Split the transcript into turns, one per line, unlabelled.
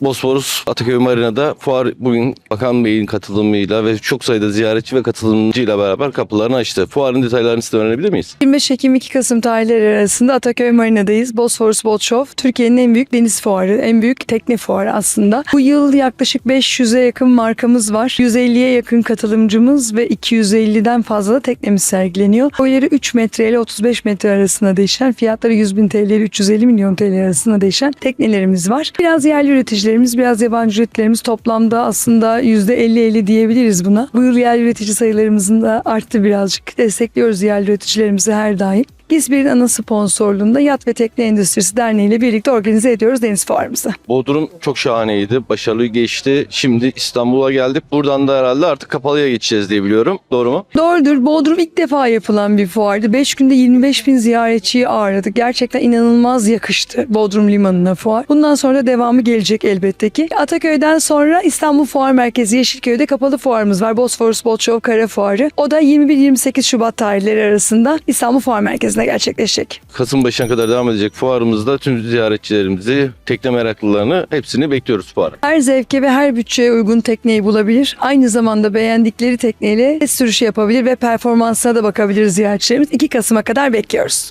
Bosforus Ataköy Marina'da fuar bugün Bakan Bey'in katılımıyla ve çok sayıda ziyaretçi ve katılımcıyla beraber kapılarını açtı. Fuarın detaylarını size öğrenebilir miyiz?
25 Ekim 2 Kasım tarihleri arasında Ataköy Marina'dayız. Bosphorus Boat Show Türkiye'nin en büyük deniz fuarı, en büyük tekne fuarı aslında. Bu yıl yaklaşık 500'e yakın markamız var. 150'ye yakın katılımcımız ve 250'den fazla da teknemiz sergileniyor. Boyları 3 metre ile 35 metre arasında değişen, fiyatları 100 bin TL ile 350 milyon TL arasında değişen teknelerimiz var. Biraz yerli üreticilerimiz, biraz yabancı üreticilerimiz toplamda aslında %50-50 diyebiliriz buna. Bu yıl yerli üretici sayılarımızın da arttı birazcık. Destekliyoruz yerli üreticilerimizi her daim. Gizbir'in ana sponsorluğunda Yat ve Tekne Endüstrisi Derneği ile birlikte organize ediyoruz deniz fuarımızı.
Bodrum çok şahaneydi. Başarılı geçti. Şimdi İstanbul'a geldik. Buradan da herhalde artık kapalıya geçeceğiz diye biliyorum. Doğru mu?
Doğrudur. Bodrum ilk defa yapılan bir fuardı. 5 günde 25 bin ziyaretçiyi ağırladık. Gerçekten inanılmaz yakıştı Bodrum Limanı'na fuar. Bundan sonra devamı gelecek elbette ki. Ataköy'den sonra İstanbul Fuar Merkezi Yeşilköy'de kapalı fuarımız var. Bosphorus Boat Show Kara Fuarı. O da 21-28 Şubat tarihleri arasında İstanbul Fuar Merkezi'nde gerçekleşecek.
Kasım başına kadar devam edecek fuarımızda tüm ziyaretçilerimizi, tekne meraklılarını hepsini bekliyoruz fuara.
Her zevke ve her bütçeye uygun tekneyi bulabilir. Aynı zamanda beğendikleri tekneyle test sürüşü yapabilir ve performansına da bakabilir ziyaretçilerimiz. 2 Kasım'a kadar bekliyoruz.